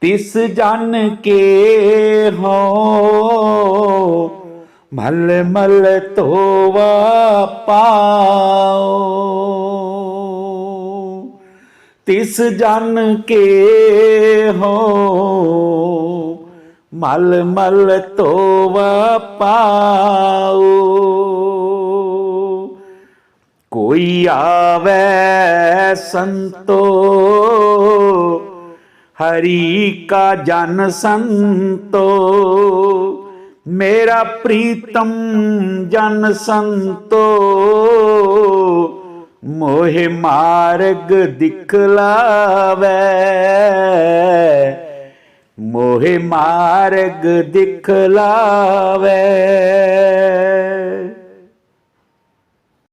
ਤਿਸ ਜਨ ਕੇ ਹੋ। ਮਲ ਮਲ ਧੋਵਾ ਪਾਓ। ਤਿਸ ਜਨ ਕੇ ਹੋ। ਮਲ ਮਲ ਧੋਵਾ ਪਾਓ। ਕੋਈ ਆਵੇ ਸੰਤੋ ਹਰੀ ਕਾ ਜਨ ਸੰਤੋ ਮੇਰਾ ਪ੍ਰੀਤਮ ਜਨ ਸੰਤੋ। ਮੋਹਿ ਮਾਰਗ ਦਿਖਲਾਵੇ ਮੋਹਿ ਮਾਰਗ ਦਿਖਲਾਵੇ